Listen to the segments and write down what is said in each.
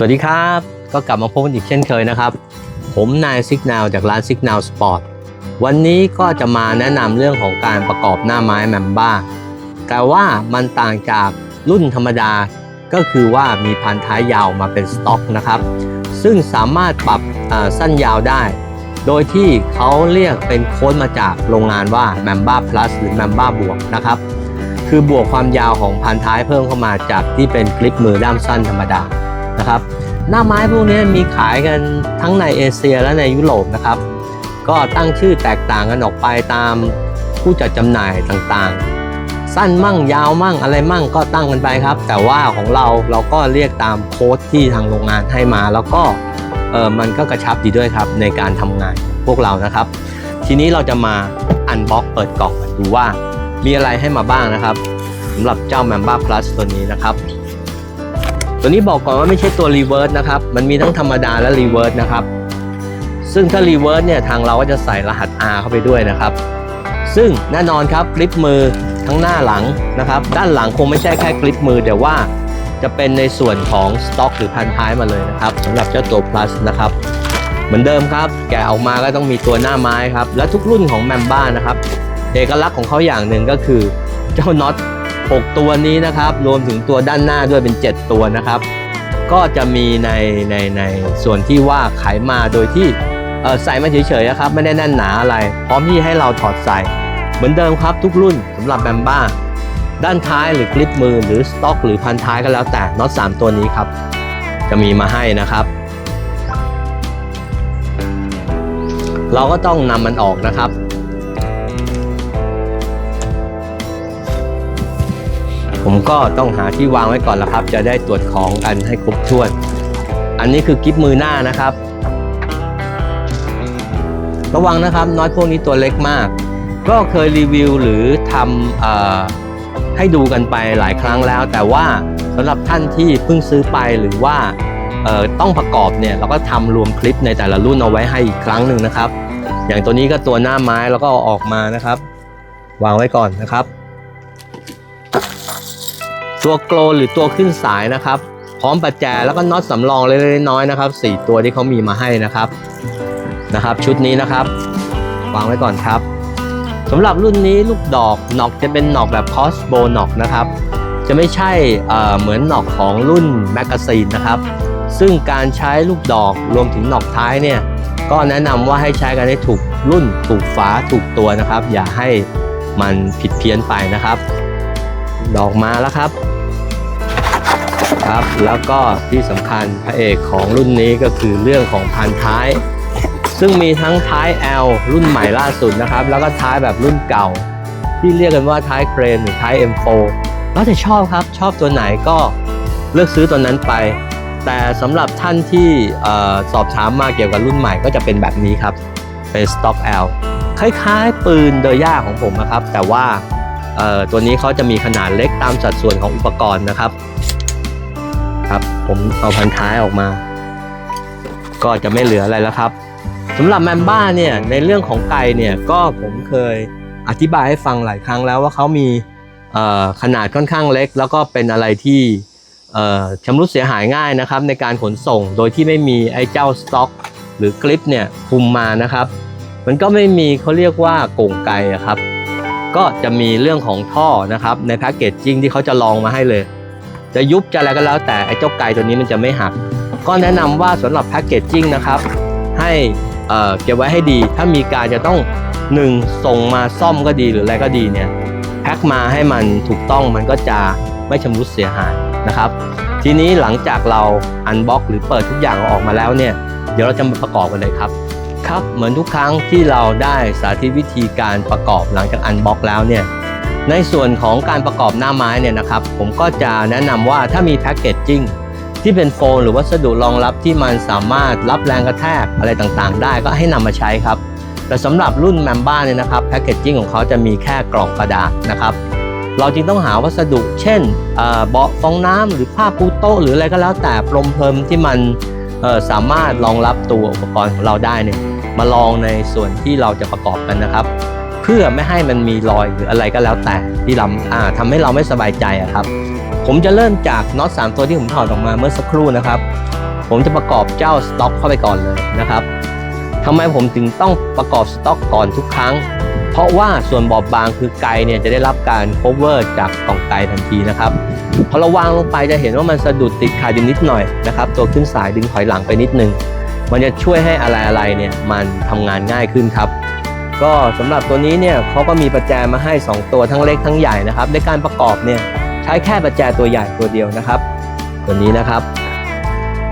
สวัสดีครับ ก็กลับมาพบกันอีกเช่นเคยนะครับ ผมนายซิกนาวจากร้านซิกนาวสปอร์ตวันนี้ก็จะมาแนะนำเรื่องของการประกอบหน้าไม้แมมบ้าแต่ว่ามันต่างจากรุ่นธรรมดาก็คือว่ามีพันท้ายยาวมาเป็นสต็อกนะครับ ซึ่งสามารถปรับสั้นยาวได้ โดยที่เขาเรียกเป็นโค้ดมาจากโรงงานว่า m a m b a Plus หรือ m a m b a บวกนะครับ คือบวกความยาวของพันท้ายเพิ่มเข้ามาจากที่เป็นคลิปมือด้ามสั้นธรรมดา นะครับ หน้าไม้พวกนี้มีขายกันทั้งในเอเชียและในยุโรปนะครับ ก็ตั้งชื่อแตกต่างกันออกไปตามผู้จัดจำหน่ายต่างๆ สั้นมั่งยาวมั่งอะไรมั่งก็ตั้งกันไปครับ แต่ว่าของเราเราก็เรียกตามโค้ดที่ทางโรงงานให้มา แล้วก็เออมันก็กระชับดีด้วยครับในการทำงานพวกเรานะครับ ทีนี้เราจะมาอันบ็อกเปิดกล่องกันดูว่ามีอะไรให้มาบ้างนะครับสำหรับเจ้า m a m b a Plus ตัวนี้นะครับ ตัวนี้บอกก่อนว่าไม่ใช่ตัวรีเวิร์สนะครับ มันมีทั้งธรรมดาและรีเวิร์สนะครับ ซึ่งถ้ารีเวิร์สเนี่ยทางเราก็จะใส่รหัส R เข้าไปด้วยนะครับ ซึ่งแน่นอนครับคลิปมือทั้งหน้าหลังนะครับ ด้านหลังคงไม่ใช่แค่คลิปมือแต่ว่าจะเป็นในส่วนของสต็อกหรือพันท้ายมาเลยนะครับสำหรับเจ้าตัว plus นะครับ เหมือนเดิมครับ แกะออกมาก็ต้องมีตัวหน้าไม้ครับ และทุกรุ่นของแมมบ้านะครับ เอกลักษณ์ของเขาอย่างหนึ่งก็คือเจ้าน็อต 6 ตัวนี้นะครับ รวมถึงตัวด้านหน้าด้วยเป็น 7 ตัวนะครับ ก็จะมีในในในส่วนที่ว่าไขมาโดยที่ใส่มาเฉยๆนะครับไม่ได้แน่นหนาอะไร พร้อมที่ให้เราถอดใส่ เหมือนเดิมครับทุกรุ่นสำหรับแบมบ้าด้านท้ายหรือคลิปมือหรือสต็อก หรือพันท้ายก็แล้วแต่น็อต3ตัวนี้ครับ จะมีมาให้นะครับ เราก็ต้องนำมันออกนะครับ ผมก็ต้องหาที่วางไว้ก่อนละครับ จะได้ตรวจของกันให้ครบถ้วน อันนี้คือกิฟมือหน้านะครับ ระวังนะครับน็อตพวกนี้ตัวเล็กมาก ก็เคยรีวิวหรือทำอให้ดูกันไปหลายครั้งแล้ว แต่ว่าสำหรับท่านที่เพิ่งซื้อไปหรือว่าต้องประกอบเนี่ยเราก็ทำรวมคลิปในแต่ละรุ่นเอาไว้ให้อีกครั้งหนึ่งนะครับ อย่างตัวนี้ก็ตัวหน้าไม้แล้วก็ออกมานะครับ วางไว้ก่อนนะครับ ตัวโกลหรือตัวขึ้นสายนะครับ พร้อมประแจแล้วก็น็อตสำรองเล็กๆน้อยๆนะครับสี่ตัวที่เขามีมาให้นะครับนะครับ ชุดนี้นะครับวางไว้ก่อนครับสำหรับรุ่นนี้ลูกดอกหนอกจะเป็นหนอกแบบคอสโบหนอกนะครับ จะไม่ใช่เหมือนหนอกของรุ่นแมกกาซีนนะครับ ซึ่งการใช้ลูกดอกรวมถึงหนอกท้ายเนี่ยก็แนะนำว่าให้ใช้กันให้ถูกรุ่นถูกฝาถูกตัวนะครับ อย่าให้มันผิดเพี้ยนไปนะครับ ดอกมาแล้วครับครับ แล้วก็ที่สำคัญพระเอกของรุ่นนี้ก็คือเรื่องของพันท้าย ซึ่งมีทั้งท้าย L รุ่นใหม่ล่าสุดนะครับ แล้วก็ท้ายแบบรุ่นเก่า ที่เรียกกันว่าท้ายเครนหรือท้าย M4 แล้วแต่ชอบครับชอบตัวไหนก็เลือกซื้อตัวนั้นไป แต่สำหรับท่านที่สอบถามมาเกี่ยวกับรุ่นใหม่ก็จะเป็นแบบนี้ครับเป็น Stock L คล้ายๆ ปืนเดอย่าของผมนะครับ แต่ว่า ตัวนี้เขาจะมีขนาดเล็กตามสัดส่วนของอุปกรณ์นะครับ ครับ ผมเอาพันท้ายออกมา ก็จะไม่เหลืออะไรแล้วครับสำหรับแมมบ้าเนี่ยในเรื่องของไก่เนี่ยก็ผมเคยอธิบายให้ฟังหลายครั้งแล้วว่าเขามีขนาดค่อนข้างเล็ก แล้วก็เป็นอะไรที่ชำรุดเสียหายง่ายนะครับ ในการขนส่งโดยที่ไม่มีไอ้เจ้าสต็อกหรือคลิปเนี่ยคุมมานะครับ มันก็ไม่มีเขาเรียกว่าโก่งไก่อะครับ ก็จะมีเรื่องของท่อนะครับในแพ็กเกจจิ้งที่เขาจะลองมาให้เลย จะยุบจะอะไรก็แล้วแต่ไอ้เจ้าไก่ตัวนี้มันจะไม่หัก ก็แนะนำว่าสำหรับแพ็กเกจจิ้งนะครับให้เก็บไว้ให้ดี ถ้ามีการจะต้อง1ส่งมาซ่อมก็ดีหรืออะไรก็ดีเนี่ยแพ็คมาให้มันถูกต้องมันก็จะไม่ชำรุดเสียหายนะครับ ทีนี้หลังจากเราอันบ็อกหรือเปิดทุกอย่างออกมาแล้วเนี่ย เดี๋ยวเราจะมาประกอบกันเลยครับ ครับ เหมือนทุกครั้งที่เราได้สาธิตวิธีการประกอบหลังจากอันบล็อกแล้วเนี่ยในส่วนของการประกอบหน้าไม้เนี่ยนะครับ ผมก็จะแนะนำว่าถ้ามีแพ็กเกจจิ้งที่เป็นโฟมหรือวัสดุรองรับที่มันสามารถรับแรงกระแทกอะไรต่างๆ ได้ก็ให้นำมาใช้ครับ แต่สำหรับรุ่นแมมบ้าเนี่ยนะครับแพ็กเกจจิ้งของเขาจะมีแค่กล่องกระดาษนะครับ เราจึงต้องหาวัสดุ เช่นเอ่อเบาะฟองน้ำหรือผ้าปูโต๊ะหรืออะไรก็แล้วแต่ปลมเพลิมที่มันสามารถรองรับตัวอุปกรณ์ของเราได้เนี่ย มาลองในส่วนที่เราจะประกอบกันนะครับ เพื่อไม่ให้มันมีรอยหรืออะไรก็แล้วแต่ที่เราอ่าทำให้เราไม่สบายใจครับ ผมจะเริ่มจากน็อต3ตัวที่ผมถอดออกมาเมื่อสักครู่นะครับ ผมจะประกอบเจ้าสต็อกเข้าไปก่อนเลยนะครับทำไมผมถึงต้องประกอบสต็อกก่อนทุกครั้ง เพราะว่าส่วนบอบบางคือไกเนี่ยจะได้รับการ cover จากกล่องไกทันทีนะครับพอเราวางลงไปจะเห็นว่ามันสะดุดติดขาดอยู่นิดหน่อยนะครับ ตัวขึ้นสายดึงถอยหลังไปนิดนึง มันจะช่วยให้อะไรๆเนี่ยมันทำงานง่ายขึ้นครับ ก็สำหรับตัวนี้เนี่ยเขาก็มีประแจมาให้ 2 ตัวทั้งเล็กทั้งใหญ่นะครับ ในการประกอบเนี่ยใช้แค่ประแจตัวใหญ่ตัวเดียวนะครับ ตัวนี้นะครับ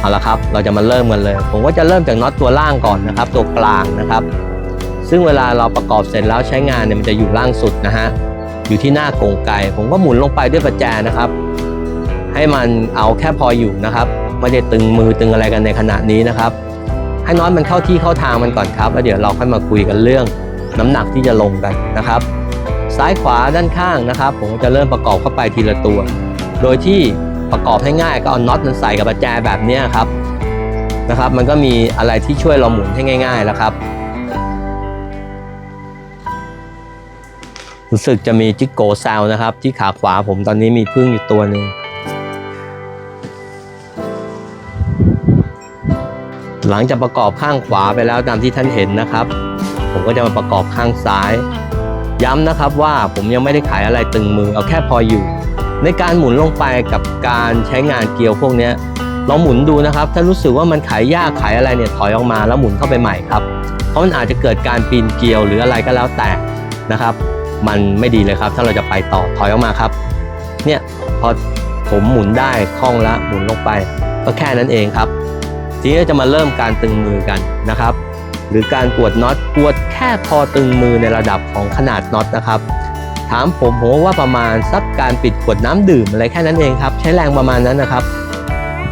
เอาละครับเราจะมาเริ่มกันเลย ผมก็จะเริ่มจากน็อตตัวล่างก่อนนะครับ ตัวกลางนะครับ ซึ่งเวลาเราประกอบเสร็จแล้วใช้งานเนี่ยมันจะอยู่ล่างสุดนะฮะอยู่ที่หน้ากงไก่ผมก็หมุนลงไปด้วยประแจนะครับ ให้มันเอาแค่พออยู่นะครับไม่ได้ตึงมือตึงอะไรกันในขณะนี้นะครับ ให้น็อตมันเข้าที่เข้าทางมันก่อนครับแล้วเดี๋ยวเราค่อยมาคุยกันเรื่องน้ำหนักที่จะลงกันนะครับ ซ้ายขวาด้านข้างนะครับ ผมจะเริ่มประกอบเข้าไปทีละตัว โดยที่ประกอบให้ง่ายก็เอาน็อตมันใส่กับประแจแบบนี้ครับนะครับ มันก็มีอะไรที่ช่วยเราหมุนให้ง่าย ๆ แล้วครับ รู้สึกจะมีจิกโกแซลนะครับ ที่ขาขวาผมตอนนี้มีพึ่งอยู่ตัวหนึ่ง หลังจากประกอบข้างขวาไปแล้วตามที่ท่านเห็นนะครับ ผมก็จะมาประกอบข้างซ้าย ย้ำนะครับว่าผมยังไม่ได้ขายอะไรตึงมือเอาแค่พออยู่ ในการหมุนลงไปกับการใช้งานเกลียวพวกนี้ลองหมุนดูนะครับ ถ้ารู้สึกว่ามันขายยากขายอะไรเนี่ยถอยออกมาแล้วหมุนเข้าไปใหม่ครับเพราะมันอาจจะเกิดการปีนเกลียวหรืออะไรก็แล้วแต่นะครับ มันไม่ดีเลยครับ ถ้าเราจะไปต่อถอยออกมาครับเนี่ยพอผมหมุนได้คล่องแล้วหมุนลงไป ก็แค่นั้นเองครับ ทีนี้เราจะมาเริ่มการตึงมือกันนะครับ หรือการกวดน็อตกวดแค่พอตึงมือในระดับของขนาดน็อตนะครับ ถามผมผมว่าประมาณสักการปิดขวดน้ำดื่มอะไรแค่นั้นเองครับ ใช้แรงประมาณนั้นนะครับ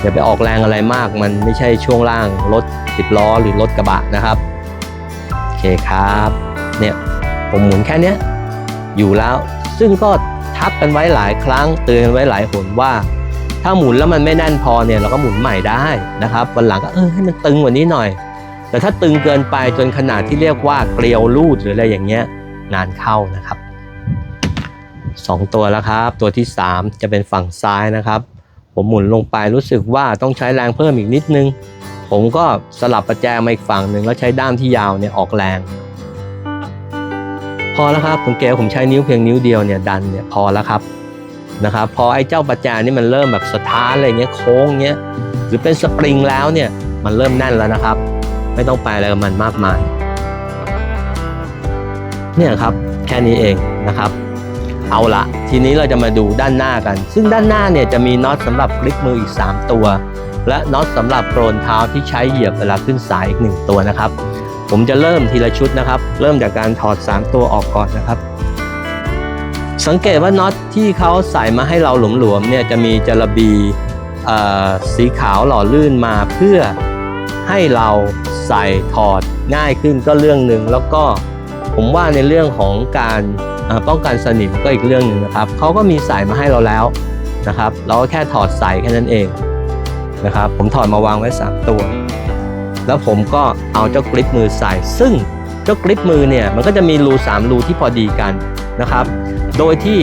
อย่าไปออกแรงอะไรมาก มันไม่ใช่ช่วงล่างรถสิบล้อหรือรถกระบะนะครับโอเคครับเนี่ยผมหมุนแค่นี้อยู่แล้ว ซึ่งก็ทับกันไว้หลายครั้งเตือนกันไว้หลายหนว่า ถ้าหมุนแล้วมันไม่แน่นพอเนี่ยเราก็หมุนใหม่ได้นะครับวันหลังก็เออให้มันตึงกว่านี้หน่อย แต่ถ้าตึงเกินไปจนขนาดที่เรียกว่าเกลียวรูดหรืออะไรอย่างเงี้ยงานเข้านะครับสองตัวแล้วครับ ตัวที่สามจะเป็นฝั่งซ้ายนะครับ ผมหมุนลงไปรู้สึกว่าต้องใช้แรงเพิ่มอีกนิดนึง ผมก็สลับประแจมาอีกฝั่งหนึ่งแล้วใช้ด้ามที่ยาวเนี่ยออกแรงพอแล้วครับสังเกตว่าผมใช้นิ้วเพียงนิ้วเดียวเนี่ยดันเนี่ยพอแล้วครับ นะครับพอไอ้เจ้าประแจนี่มันเริ่มแบบสถานอะไรเงี้ยโค้งเงี้ยหรือเป็นสปริงแล้วเนี่ยมันเริ่มแน่นแล้วนะครับ ไม่ต้องไปอะไรกับมันมากมาย เนี่ยครับแค่นี้เองนะครับ เอาละทีนี้เราจะมาดูด้านหน้ากัน ซึ่งด้านหน้าเนี่ยจะมีน็อตสำหรับคลิกมืออีก 3 ตัว และน็อตสำหรับโกรนเท้าที่ใช้เหยียบเวลาขึ้นสายอีก 1 ตัวนะครับ ผมจะเริ่มทีละชุดนะครับ เริ่มจากการถอด 3 ตัวออกก่อนนะครับ สังเกตว่าน็อตที่เขาใส่มาให้เราหลวมๆเนี่ยจะมีจระบีสีขาวหล่อลื่นมาเพื่อให้เราใส่ถอดง่ายขึ้นก็เรื่องหนึ่งแล้วก็ผมว่าในเรื่องของการป้องกันสนิมก็อีกเรื่องหนึ่งนะครับเขาก็มีใส่มาให้เราแล้วนะครับ เราก็แค่ถอดใส่แค่นั้นเองนะครับ ผมถอดมาวางไว้ 3 ตัว แล้วผมก็เอาเจ้ากริปมือใส่ ซึ่งเจ้ากริปมือเนี่ยมันก็จะมีรู3รูที่พอดีกัน นะครับ โดยที่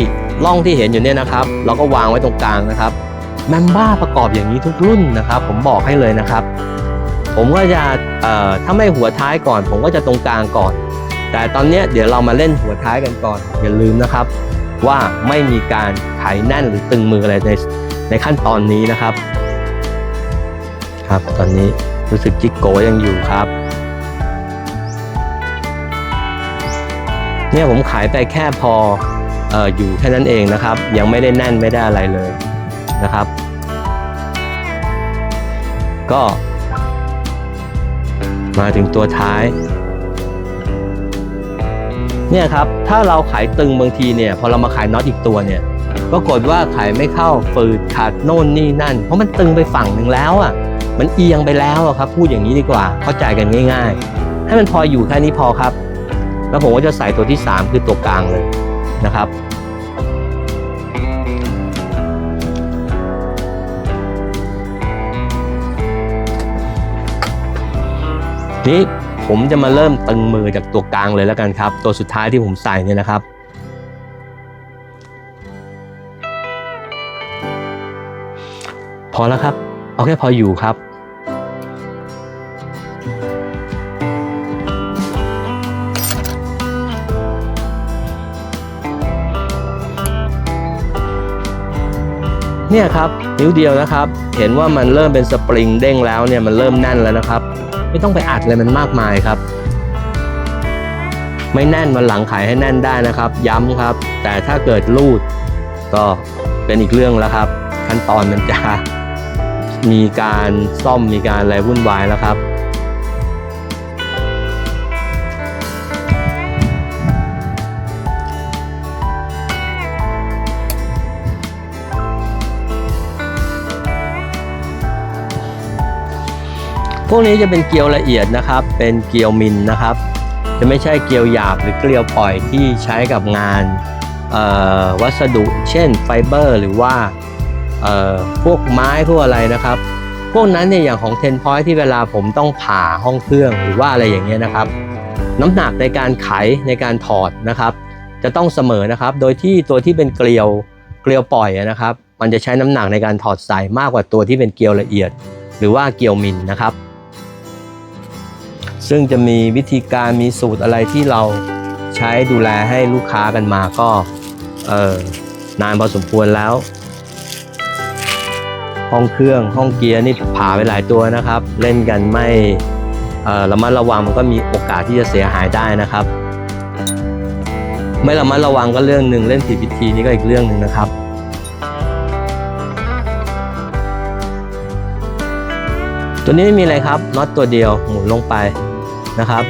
ร่องที่เห็นอยู่เนี่ยนะครับ เราก็วางไว้ตรงกลางนะครับแมมบ้าประกอบอย่างนี้ทุกรุ่นนะครับ ผมบอกให้เลยนะครับ ผมก็จะถ้าไม่หัวท้ายก่อน ผมก็จะตรงกลางก่อน แต่ตอนนี้เดี๋ยวเรามาเล่นหัวท้ายกันก่อน อย่าลืมนะครับ ว่าไม่มีการไขแน่นหรือตึงมืออะไรในในขั้นตอนนี้นะครับ ครับตอนนี้รู้สึกจิกโกยังอยู่ครับ เนี่ยผมขายไปแค่พออออยู่แค่นั้นเองนะครับ ยังไม่ได้แน่นไม่ได้อะไรเลยนะครับ ก็มาถึงตัวท้าย เนี่ยครับถ้าเราขายตึงบางทีเนี่ย พอเรามาขายน็อตอีกตัวเนี่ยปรากฏว่าขายไม่เข้าฝืดขาดโน่นนี่นั่น เพราะมันตึงไปฝั่งหนึ่งแล้วอะ มันเอียงไปแล้วครับ พูดอย่างนี้ดีกว่าเข้าใจกันง่าย ๆ ให้มันพออยู่แค่นี้พอครับ แล้วผมก็จะใส่ตัวที่ 3 คือตัวกลางเลยนะครับ นี้ผมจะมาเริ่มตึงมือจากตัวกลางเลยแล้วกันครับ ตัวสุดท้ายที่ผมใส่เนี่ยนะครับพอแล้วครับ เอาแค่พออยู่ครับ เนี่ยครับนิ้วเดียวนะครับ เห็นว่ามันเริ่มเป็นสปริงเด้งแล้วเนี่ยมันเริ่มแน่นแล้วนะครับ ไม่ต้องไปอัดอะไรมันมากมายครับ ไม่แน่นมันหลังขายให้แน่นได้นะครับ ย้ำครับ แต่ถ้าเกิดรูดก็เป็นอีกเรื่องแล้วครับ ขั้นตอนมันจะมีการซ่อมมีการอะไรวุ่นวายแล้วครับ พวกนี้จะเป็นเกลียวละเอียดนะครับ เป็นเกลียวมิลนะครับ จะไม่ใช่เกลียวหยาบหรือเกลียวปล่อยที่ใช้กับงานวัสดุ เช่นไฟเบอร์ หรือว่าพวกไม้พวกอะไรนะครับ พวกนั้นเนี่ยอย่างของเทนพอยที่เวลาผมต้องผ่าห้องเครื่องหรือว่าอะไรอย่างเงี้ยนะครับ น้ำหนักในการไขในการถอดนะครับ จะต้องเสมอนะครับ โดยที่ตัวที่เป็นเกลียวเกลียวปล่อยนะครับ มันจะใช้น้ำหนักในการถอดใส่มากกว่าตัวที่เป็นเกลียวละเอียด หรือว่าเกลียวมิลนะครับ ซึ่งจะมีวิธีการมีสูตรอะไรที่เราใช้ดูแลให้ลูกค้ากันมาก็เออนานพอสมควรแล้ว ห้องเครื่องห้องเกียร์นี่ผ่าไปหลายตัวนะครับ เล่นกันไม่เออระมัดระวังมันก็มีโอกาสที่จะเสียหายได้นะครับ ไม่ระมัดระวังก็เรื่องหนึ่งเล่นผิดวิธีนี่ก็อีกเรื่องหนึ่งนะครับ ตัวนี้ไม่มีอะไรครับน็อตตัวเดียวหมุนลงไปนะครับ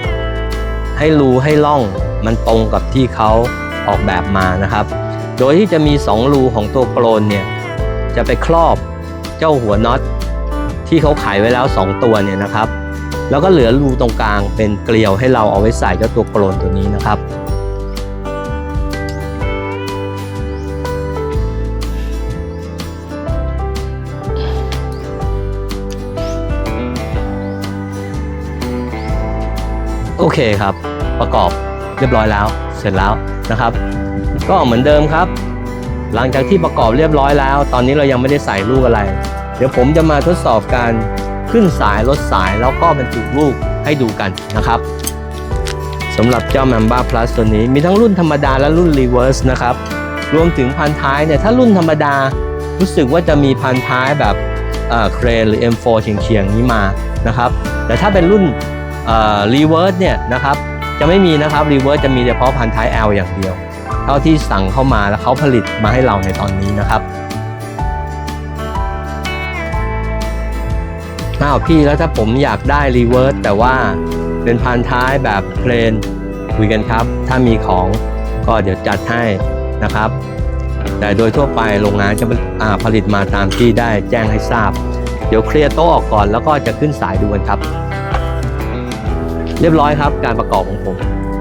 ให้รูให้ล่องมันตรงกับที่เขาออกแบบมานะครับ โดยที่จะมี 2 รูของตัวโกลนเนี่ยจะไปครอบเจ้าหัวน็อตที่เขาขายไว้แล้ว 2 ตัวเนี่ยนะครับ แล้วก็เหลือรูตรงกลางเป็นเกลียวให้เราเอาไว้ใส่เจ้าตัวโกลนตัวนี้นะครับ อเคครับ ประกอบเรียบร้อยแล้ว เสร็จแล้วนะครับ ก็เหมือนเดิมครับ หลังจากที่ประกอบเรียบร้อยแล้ว ตอนนี้เรายังไม่ได้ใส่ลูกอะไร เดี๋ยวผมจะมาทดสอบการขึ้นสายลดสายแล้วก็บรรจุลูกให้ดูกันนะครับสำหรับเจ้า Mamba Plus ตัวนี้มีทั้งรุ่นธรรมดาและรุ่น Reverse นะครับ รวมถึงพันท้ายเนี่ยถ้ารุ่นธรรมดารู้สึกว่าจะมีพันท้ายแบบเครนหรือ M4 เฉียงๆนี้มานะครับ แต่ถ้าเป็นรุ่น รีเวิร์สเนี่ยนะครับจะไม่มีนะครับรีเวิร์สจะมีเฉพาะพันท้าย L อย่างเดียว เท่าที่สั่งเข้ามาแล้วเขาผลิตมาให้เราในตอนนี้นะครับอ้าวพี่แล้วถ้าผมอยากได้รีเวิร์สแต่ว่าเป็นพันท้ายแบบเพลนคุยกันครับ ถ้ามีของก็เดี๋ยวจัดให้นะครับ แต่โดยทั่วไปโรงงานจะผลิตมาตามที่ได้แจ้งให้ทราบ เดี๋ยวเคลียร์โต๊ะออกก่อนแล้วก็จะขึ้นสายดูกันครับ เรียบร้อยครับ การประกอบของผม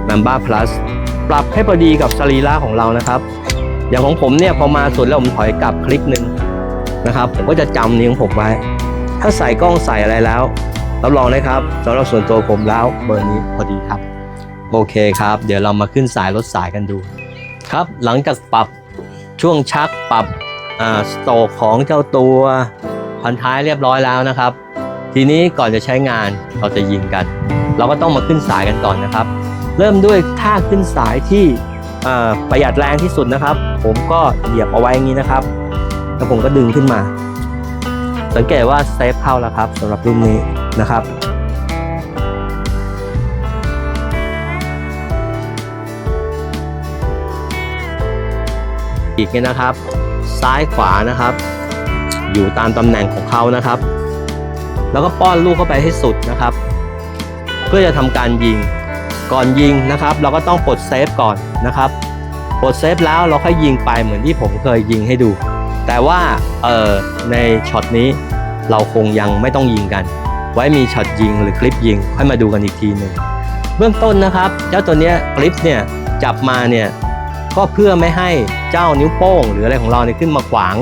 Mamba Plus ปรับให้พอดีกับสรีระของเรานะครับ อย่างของผมเนี่ยพอมาสุดแล้วผมถอยกลับคลิกหนึ่งนะครับผมก็จะจำนิ้วของผมไว้ ถ้าใส่กล้องใส่อะไรแล้วรับรองนะครับสำหรับส่วนตัวผมแล้วเบอร์นี้พอดีครับ โอเคครับ เดี๋ยวเรามาขึ้นสายลดสายกันดู ครับ หลังจากปรับช่วงชักปรับอ่าสโตกของเจ้าตัวพันท้ายเรียบร้อยแล้วนะครับ ทีนี้ก่อนจะใช้งานเราจะยิงกัน เราก็ต้องมาขึ้นสายกันก่อนนะครับ เริ่มด้วยท่าขึ้นสายที่ประหยัดแรงที่สุดนะครับ ผมก็เหยียบเอาไว้อย่างนี้นะครับ แล้วผมก็ดึงขึ้นมา สังเกตว่าเซฟเข้าแล้วครับสำหรับรุ่นนี้นะครับอีกเนี่ยนะครับ ซ้ายขวานะครับ อยู่ตามตำแหน่งของเขานะครับ แล้วก็ป้อนลูกเข้าไปให้สุดนะครับ เพื่อจะทำการยิง ก่อนยิงนะครับ เราก็ต้องปลดเซฟก่อนนะครับปลดเซฟแล้วเราค่อยยิงไปเหมือนที่ผมเคยยิงให้ดู แต่ว่าเออในช็อตนี้เราคงยังไม่ต้องยิงกัน ไว้มีช็อตยิงหรือคลิปยิง ค่อยมาดูกันอีกทีหนึ่งเบื้องต้นนะครับ เจ้าตัวเนี้ยคลิปเนี่ยจับมาเนี่ยก็เพื่อไม่ให้เจ้านิ้วโป้ง หรืออะไรของเราเนี่ยขึ้นมาขวาง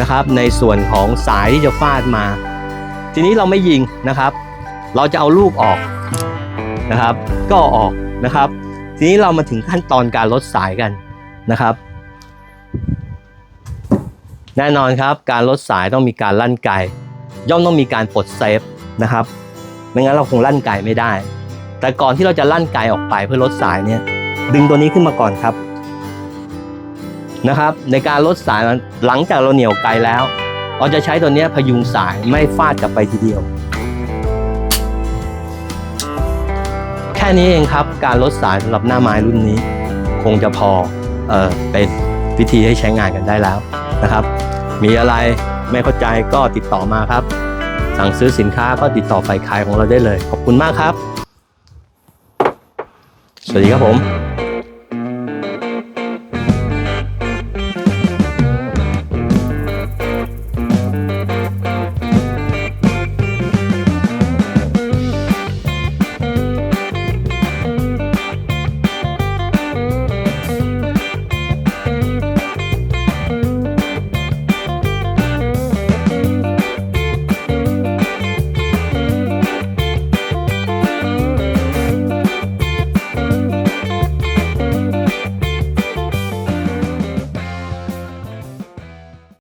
นะครับ ในส่วนของสายที่จะฟาดมา ทีนี้เราไม่ยิงนะครับ เราจะเอาลูกออก นะครับ ก็ออกนะครับ ทีนี้เรามาถึงขั้นตอนการลดสายกันนะครับ แน่นอนครับการลดสายต้องมีการลั่นไกย่อมต้องมีการปลดเซฟนะครับไม่งั้นเราคงลั่นไกไม่ได้ แต่ก่อนที่เราจะลั่นไกออกไปเพื่อลดสายเนี่ยดึงตัวนี้ขึ้นมาก่อนครับนะครับ ในการลดสายหลังจากเราเหนี่ยวไกลแล้ว เราจะใช้ตัวนี้พยุงสายไม่ฟาดกลับไปทีเดียว นี้เองครับ การลดสายสำหรับหน้าไม้รุ่นนี้ คงจะพอเออเป็นวิธีให้ใช้งานกันได้แล้วนะครับ มีอะไรไม่เข้าใจก็ติดต่อมาครับ สั่งซื้อสินค้าก็ติดต่อฝ่ายขายของเราได้เลย ขอบคุณมากครับ สวัสดีครับผม